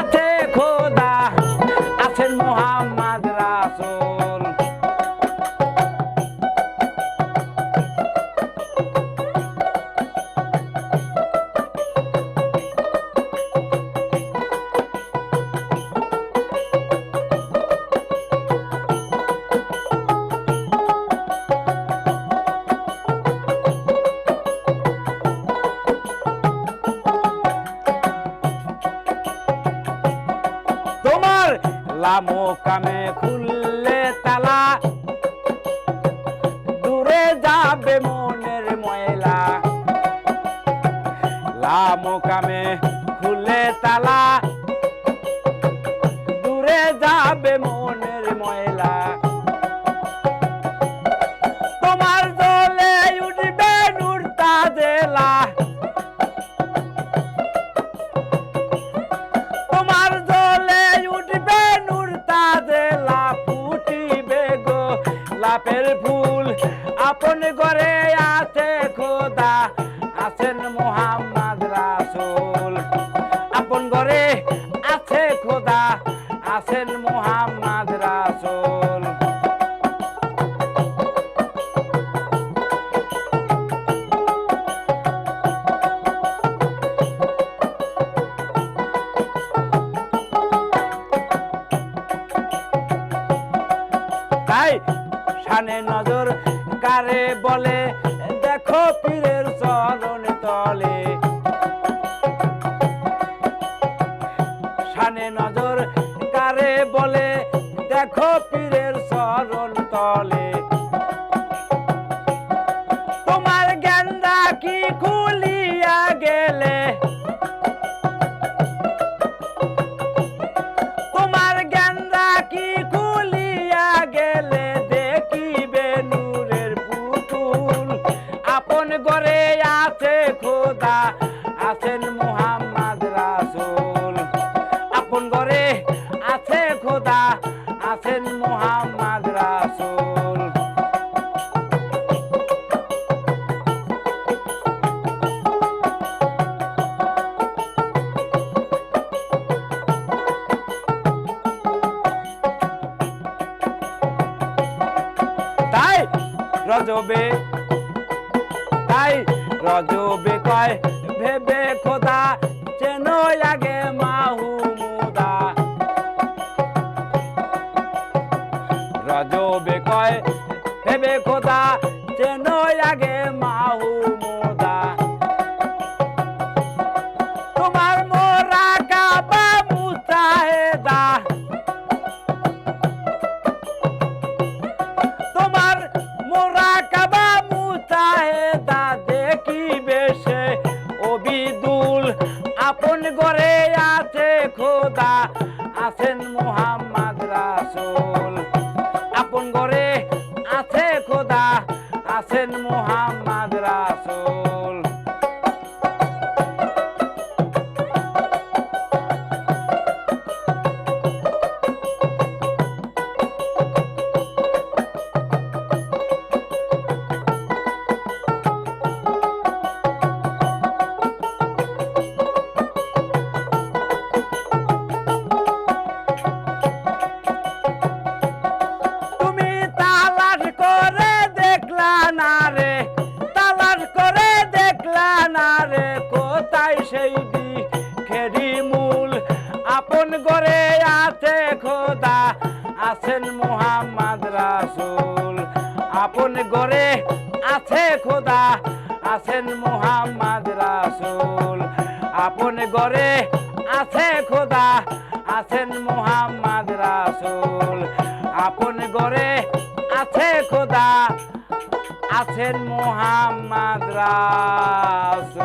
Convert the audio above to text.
আছে লামো কামে খুললে তালা। দূরে যাবে মনের ময়লা। লামো কামে খুলে তালা। দূরে যাবে মনের ময়লা। লাপের ফুল আপন ঘরে আছে খোদা, আছেন মোহাম্মদ রাসূল। আপন ঘরে আছে খোদা, আছেন মোহাম্মদ রাসূল। তাই শানে নজর, কারে বলে, দেখো পীরের চরণ তলে। সানে নজর, কারে বলে, দেখো পীরের চরণ তলে। রজবে। তাই রজবে কয় ভেবে খোদা চেন আগে মাহুমুদা রজবে কয় ভেবে খোদা চেন আপন ঘরে আছে খোদা আছেন মোহাম্মদ রাসুল। আপন ঘরে আছে খোদা আছেন মোহাম্মদ আছেন মোহাম্মদ রাসূল। আপন ঘরে আছে খোদা, আছেন মোহাম্মদ রাসূল। আপন ঘরে আছে খোদা, আছেন মোহাম্মদ রাসূল। আপন ঘরে আছে খোদা, আছেন মোহাম্মদ রাসূল।